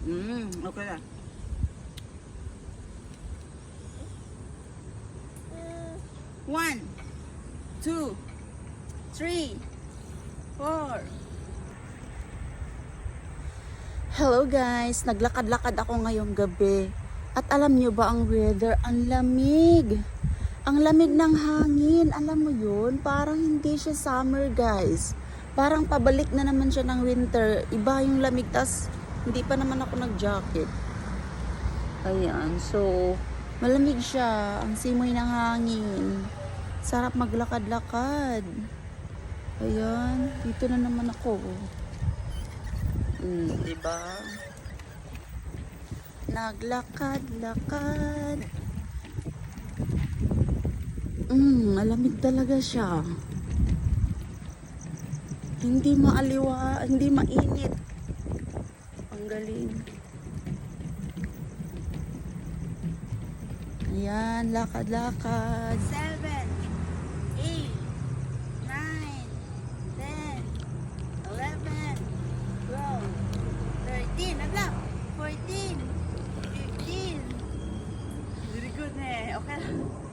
Mm, okay na. One, two, three, four. Hello guys, naglakad-lakad ako ngayong gabi. At alam nyo ba ang weather? Ang lamig. Ang lamig ng hangin. Alam mo yun? Parang hindi siya summer guys. Parang pabalik na naman siya ng winter. Iba yung lamig. Tas hindi pa naman ako nag-jacket. Ayan. So, malamig siya. Ang simoy ng hangin. Sarap maglakad-lakad. Ayan. Dito na naman ako. Mm, di ba? Naglakad-lakad. Mm, malamig talaga siya. Hindi maaliwa, hindi mainit. Ang galing. Ayan, lakad-lakad. Seven, eight, nine, ten, eleven, twelve, thirteen, nagla, fourteen, fifteen. Very good eh. Okay.